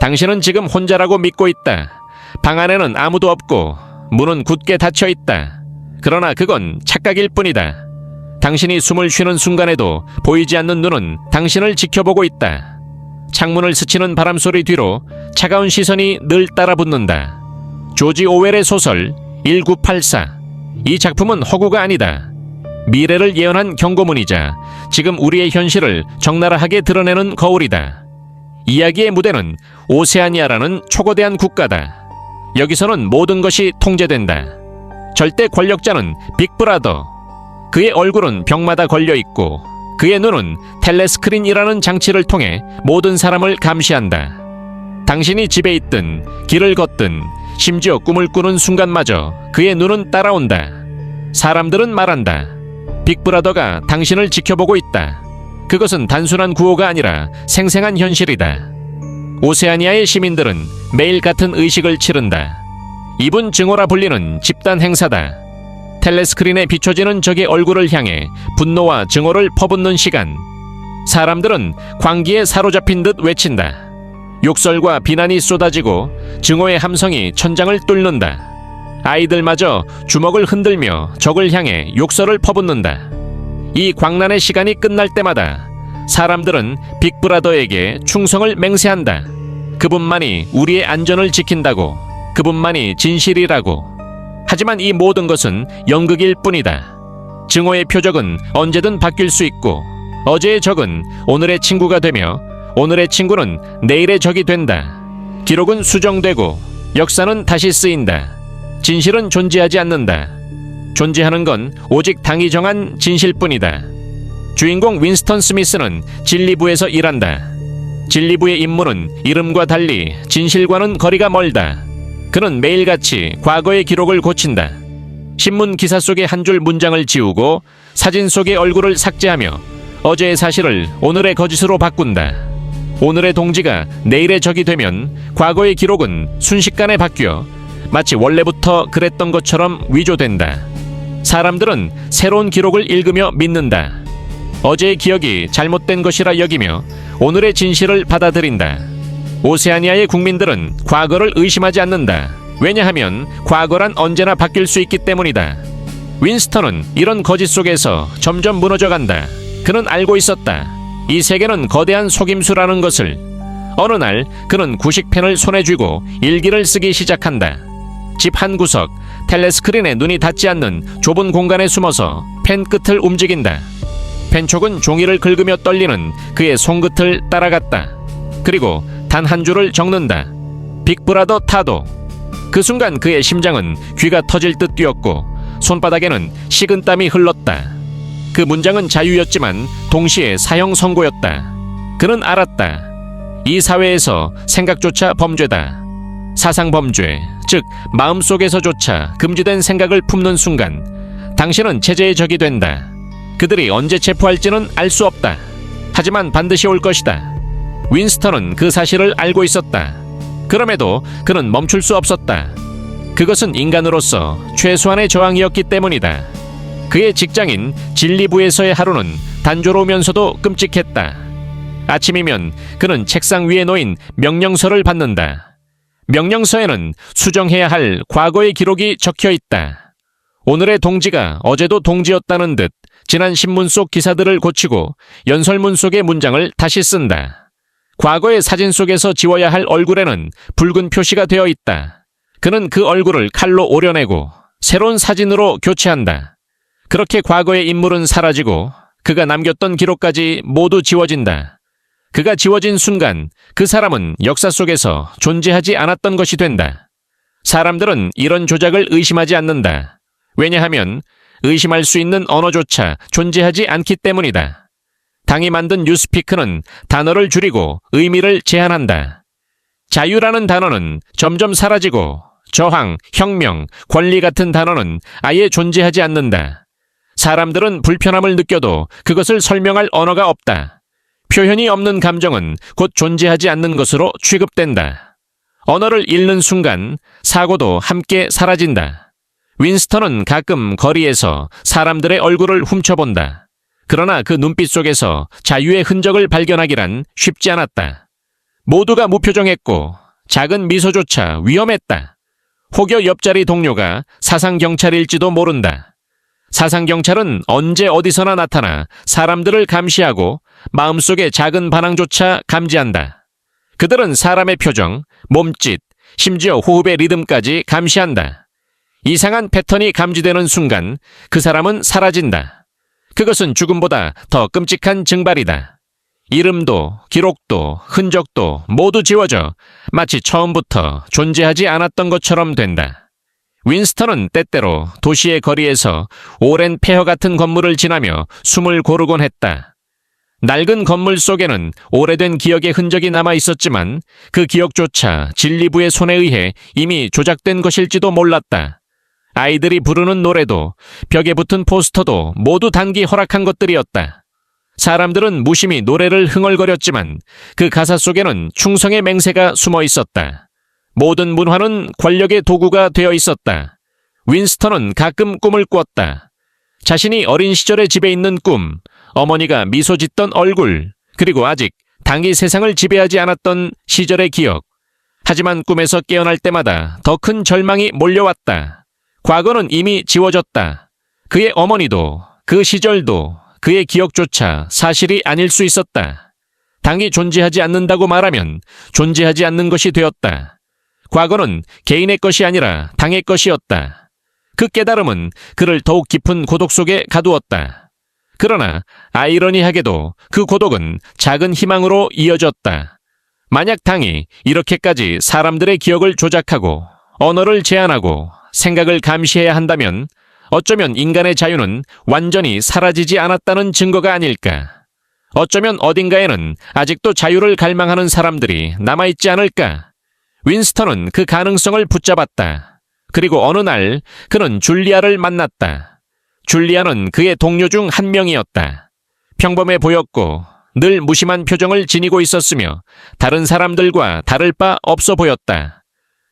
당신은 지금 혼자라고 믿고 있다. 방 안에는 아무도 없고 문은 굳게 닫혀 있다. 그러나 그건 착각일 뿐이다. 당신이 숨을 쉬는 순간에도 보이지 않는 눈은 당신을 지켜보고 있다. 창문을 스치는 바람 소리 뒤로 차가운 시선이 늘 따라붙는다. 조지 오웰의 소설 1984. 이 작품은 허구가 아니다. 미래를 예언한 경고문이자 지금 우리의 현실을 적나라하게 드러내는 거울이다. 이야기의 무대는 오세아니아라는 초거대한 국가다. 여기서는 모든 것이 통제된다. 절대 권력자는 빅브라더. 그의 얼굴은 벽마다 걸려 있고 그의 눈은 텔레스크린이라는 장치를 통해 모든 사람을 감시한다. 당신이 집에 있든 길을 걷든 심지어 꿈을 꾸는 순간마저 그의 눈은 따라온다. 사람들은 말한다. 빅브라더가 당신을 지켜보고 있다. 그것은 단순한 구호가 아니라 생생한 현실이다. 오세아니아의 시민들은 매일 같은 의식을 치른다. 이분 증오라 불리는 집단 행사다. 텔레스크린에 비춰지는 적의 얼굴을 향해 분노와 증오를 퍼붓는 시간. 사람들은 광기에 사로잡힌 듯 외친다. 욕설과 비난이 쏟아지고 증오의 함성이 천장을 뚫는다. 아이들마저 주먹을 흔들며 적을 향해 욕설을 퍼붓는다. 이 광란의 시간이 끝날 때마다 사람들은 빅브라더에게 충성을 맹세한다. 그분만이 우리의 안전을 지킨다고. 그분만이 진실이라고. 하지만 이 모든 것은 연극일 뿐이다. 증오의 표적은 언제든 바뀔 수 있고 어제의 적은 오늘의 친구가 되며 오늘의 친구는 내일의 적이 된다. 기록은 수정되고 역사는 다시 쓰인다. 진실은 존재하지 않는다. 존재하는 건 오직 당이 정한 진실뿐이다. 주인공 윈스턴 스미스는 진리부에서 일한다. 진리부의 임무는 이름과 달리 진실과는 거리가 멀다. 그는 매일같이 과거의 기록을 고친다. 신문 기사 속의 한 줄 문장을 지우고 사진 속의 얼굴을 삭제하며 어제의 사실을 오늘의 거짓으로 바꾼다. 오늘의 동지가 내일의 적이 되면 과거의 기록은 순식간에 바뀌어 마치 원래부터 그랬던 것처럼 위조된다. 사람들은 새로운 기록을 읽으며 믿는다. 어제의 기억이 잘못된 것이라 여기며 오늘의 진실을 받아들인다. 오세아니아의 국민들은 과거를 의심하지 않는다. 왜냐하면 과거란 언제나 바뀔 수 있기 때문이다. 윈스턴은 이런 거짓 속에서 점점 무너져 간다. 그는 알고 있었다. 이 세계는 거대한 속임수라는 것을. 어느 날 그는 구식펜을 손에 쥐고 일기를 쓰기 시작한다. 집 한 구석, 텔레스크린에 눈이 닿지 않는 좁은 공간에 숨어서 펜 끝을 움직인다. 펜촉은 종이를 긁으며 떨리는 그의 손끝을 따라갔다. 그리고 단 한 줄을 적는다. 빅브라더 타도. 그 순간 그의 심장은 귀가 터질 듯 뛰었고 손바닥에는 식은 땀이 흘렀다. 그 문장은 자유였지만 동시에 사형 선고였다. 그는 알았다. 이 사회에서 생각조차 범죄다. 사상 범죄, 즉 마음속에서조차 금지된 생각을 품는 순간 당신은 체제의 적이 된다. 그들이 언제 체포할지는 알 수 없다. 하지만 반드시 올 것이다. 윈스턴은 그 사실을 알고 있었다. 그럼에도 그는 멈출 수 없었다. 그것은 인간으로서 최소한의 저항이었기 때문이다. 그의 직장인 진리부에서의 하루는 단조로우면서도 끔찍했다. 아침이면 그는 책상 위에 놓인 명령서를 받는다. 명령서에는 수정해야 할 과거의 기록이 적혀 있다. 오늘의 동지가 어제도 동지였다는 듯 지난 신문 속 기사들을 고치고 연설문 속의 문장을 다시 쓴다. 과거의 사진 속에서 지워야 할 얼굴에는 붉은 표시가 되어 있다. 그는 그 얼굴을 칼로 오려내고 새로운 사진으로 교체한다. 그렇게 과거의 인물은 사라지고 그가 남겼던 기록까지 모두 지워진다. 그가 지워진 순간 그 사람은 역사 속에서 존재하지 않았던 것이 된다. 사람들은 이런 조작을 의심하지 않는다. 왜냐하면 의심할 수 있는 언어조차 존재하지 않기 때문이다. 당이 만든 뉴스피크는 단어를 줄이고 의미를 제한한다. 자유라는 단어는 점점 사라지고 저항, 혁명, 권리 같은 단어는 아예 존재하지 않는다. 사람들은 불편함을 느껴도 그것을 설명할 언어가 없다. 표현이 없는 감정은 곧 존재하지 않는 것으로 취급된다. 언어를 잃는 순간 사고도 함께 사라진다. 윈스턴은 가끔 거리에서 사람들의 얼굴을 훔쳐본다. 그러나 그 눈빛 속에서 자유의 흔적을 발견하기란 쉽지 않았다. 모두가 무표정했고 작은 미소조차 위험했다. 혹여 옆자리 동료가 사상경찰일지도 모른다. 사상경찰은 언제 어디서나 나타나 사람들을 감시하고 마음속의 작은 반항조차 감지한다. 그들은 사람의 표정, 몸짓, 심지어 호흡의 리듬까지 감시한다. 이상한 패턴이 감지되는 순간 그 사람은 사라진다. 그것은 죽음보다 더 끔찍한 증발이다. 이름도, 기록도, 흔적도 모두 지워져 마치 처음부터 존재하지 않았던 것처럼 된다. 윈스턴은 때때로 도시의 거리에서 오랜 폐허 같은 건물을 지나며 숨을 고르곤 했다. 낡은 건물 속에는 오래된 기억의 흔적이 남아 있었지만 그 기억조차 진리부의 손에 의해 이미 조작된 것일지도 몰랐다. 아이들이 부르는 노래도 벽에 붙은 포스터도 모두 단기 허락한 것들이었다. 사람들은 무심히 노래를 흥얼거렸지만 그 가사 속에는 충성의 맹세가 숨어 있었다. 모든 문화는 권력의 도구가 되어 있었다. 윈스턴은 가끔 꿈을 꿨다. 자신이 어린 시절에 집에 있는 꿈, 어머니가 미소 짓던 얼굴, 그리고 아직 당이 세상을 지배하지 않았던 시절의 기억. 하지만 꿈에서 깨어날 때마다 더 큰 절망이 몰려왔다. 과거는 이미 지워졌다. 그의 어머니도, 그 시절도, 그의 기억조차 사실이 아닐 수 있었다. 당이 존재하지 않는다고 말하면 존재하지 않는 것이 되었다. 과거는 개인의 것이 아니라 당의 것이었다. 그 깨달음은 그를 더욱 깊은 고독 속에 가두었다. 그러나 아이러니하게도 그 고독은 작은 희망으로 이어졌다. 만약 당이 이렇게까지 사람들의 기억을 조작하고 언어를 제한하고 생각을 감시해야 한다면 어쩌면 인간의 자유는 완전히 사라지지 않았다는 증거가 아닐까. 어쩌면 어딘가에는 아직도 자유를 갈망하는 사람들이 남아있지 않을까. 윈스턴은 그 가능성을 붙잡았다. 그리고 어느 날 그는 줄리아를 만났다. 줄리아는 그의 동료 중 한 명이었다. 평범해 보였고 늘 무심한 표정을 지니고 있었으며 다른 사람들과 다를 바 없어 보였다.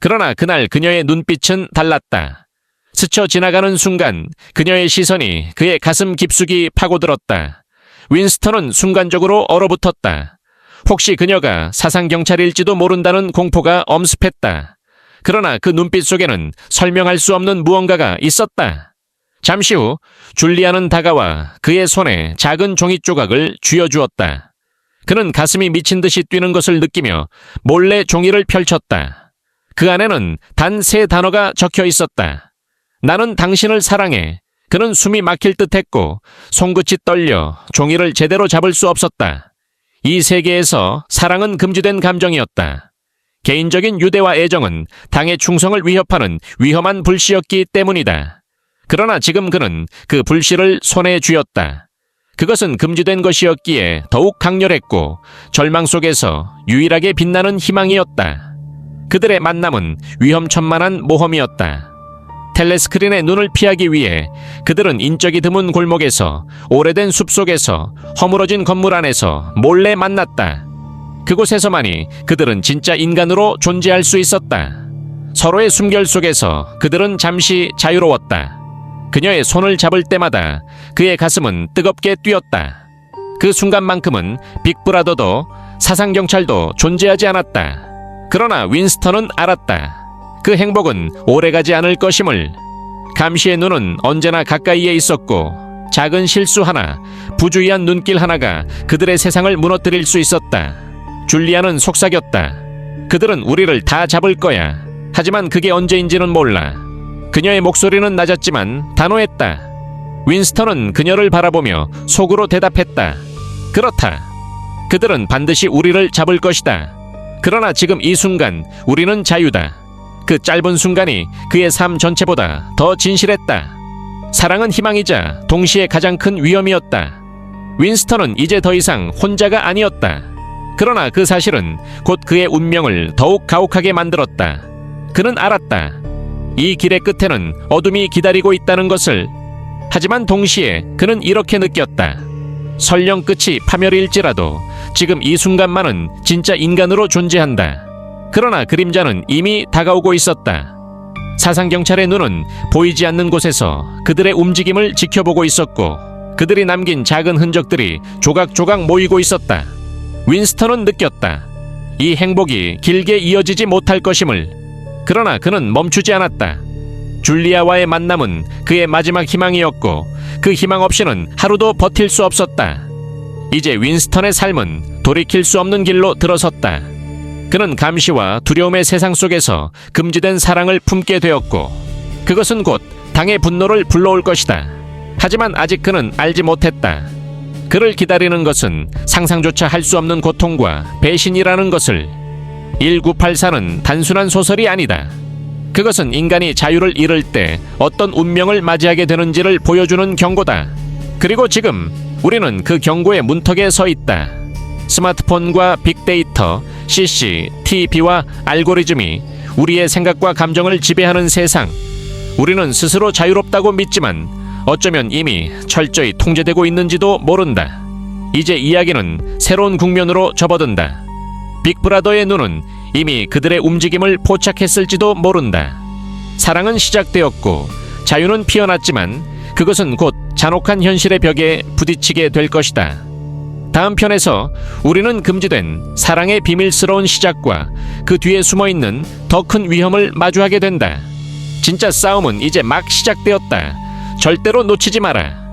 그러나 그날 그녀의 눈빛은 달랐다. 스쳐 지나가는 순간 그녀의 시선이 그의 가슴 깊숙이 파고들었다. 윈스턴은 순간적으로 얼어붙었다. 혹시 그녀가 사상경찰일지도 모른다는 공포가 엄습했다. 그러나 그 눈빛 속에는 설명할 수 없는 무언가가 있었다. 잠시 후 줄리아는 다가와 그의 손에 작은 종이 조각을 쥐어주었다. 그는 가슴이 미친 듯이 뛰는 것을 느끼며 몰래 종이를 펼쳤다. 그 안에는 단 세 단어가 적혀 있었다. 나는 당신을 사랑해. 그는 숨이 막힐 듯 했고 손끝이 떨려 종이를 제대로 잡을 수 없었다. 이 세계에서 사랑은 금지된 감정이었다. 개인적인 유대와 애정은 당의 충성을 위협하는 위험한 불씨였기 때문이다. 그러나 지금 그는 그 불씨를 손에 쥐었다. 그것은 금지된 것이었기에 더욱 강렬했고 절망 속에서 유일하게 빛나는 희망이었다. 그들의 만남은 위험천만한 모험이었다. 텔레스크린의 눈을 피하기 위해 그들은 인적이 드문 골목에서 오래된 숲 속에서 허물어진 건물 안에서 몰래 만났다. 그곳에서만이 그들은 진짜 인간으로 존재할 수 있었다. 서로의 숨결 속에서 그들은 잠시 자유로웠다. 그녀의 손을 잡을 때마다 그의 가슴은 뜨겁게 뛰었다. 그 순간만큼은 빅브라더도 사상경찰도 존재하지 않았다. 그러나 윈스턴은 알았다. 그 행복은 오래가지 않을 것임을. 감시의 눈은 언제나 가까이에 있었고 작은 실수 하나, 부주의한 눈길 하나가 그들의 세상을 무너뜨릴 수 있었다. 줄리아는 속삭였다. 그들은 우리를 다 잡을 거야. 하지만 그게 언제인지는 몰라. 그녀의 목소리는 낮았지만 단호했다. 윈스턴은 그녀를 바라보며 속으로 대답했다. 그렇다. 그들은 반드시 우리를 잡을 것이다. 그러나 지금 이 순간 우리는 자유다. 그 짧은 순간이 그의 삶 전체보다 더 진실했다. 사랑은 희망이자 동시에 가장 큰 위험이었다. 윈스턴은 이제 더 이상 혼자가 아니었다. 그러나 그 사실은 곧 그의 운명을 더욱 가혹하게 만들었다. 그는 알았다. 이 길의 끝에는 어둠이 기다리고 있다는 것을. 하지만 동시에 그는 이렇게 느꼈다. 설령 끝이 파멸일지라도 지금 이 순간만은 진짜 인간으로 존재한다. 그러나 그림자는 이미 다가오고 있었다. 사상경찰의 눈은 보이지 않는 곳에서 그들의 움직임을 지켜보고 있었고 그들이 남긴 작은 흔적들이 조각조각 모이고 있었다. 윈스턴은 느꼈다. 이 행복이 길게 이어지지 못할 것임을. 그러나 그는 멈추지 않았다. 줄리아와의 만남은 그의 마지막 희망이었고 그 희망 없이는 하루도 버틸 수 없었다. 이제 윈스턴의 삶은 돌이킬 수 없는 길로 들어섰다. 그는 감시와 두려움의 세상 속에서 금지된 사랑을 품게 되었고 그것은 곧 당의 분노를 불러올 것이다. 하지만 아직 그는 알지 못했다. 그를 기다리는 것은 상상조차 할 수 없는 고통과 배신이라는 것을 1984는 단순한 소설이 아니다. 그것은 인간이 자유를 잃을 때 어떤 운명을 맞이하게 되는지를 보여주는 경고다. 그리고 지금 우리는 그 경고의 문턱에 서 있다. 스마트폰과 빅데이터, CC, TV와 알고리즘이 우리의 생각과 감정을 지배하는 세상. 우리는 스스로 자유롭다고 믿지만 어쩌면 이미 철저히 통제되고 있는지도 모른다. 이제 이야기는 새로운 국면으로 접어든다. 빅브라더의 눈은 이미 그들의 움직임을 포착했을지도 모른다. 사랑은 시작되었고 자유는 피어났지만 그것은 곧 잔혹한 현실의 벽에 부딪히게 될 것이다. 다음 편에서 우리는 금지된 사랑의 비밀스러운 시작과 그 뒤에 숨어 있는 더 큰 위험을 마주하게 된다. 진짜 싸움은 이제 막 시작되었다. 절대로 놓치지 마라.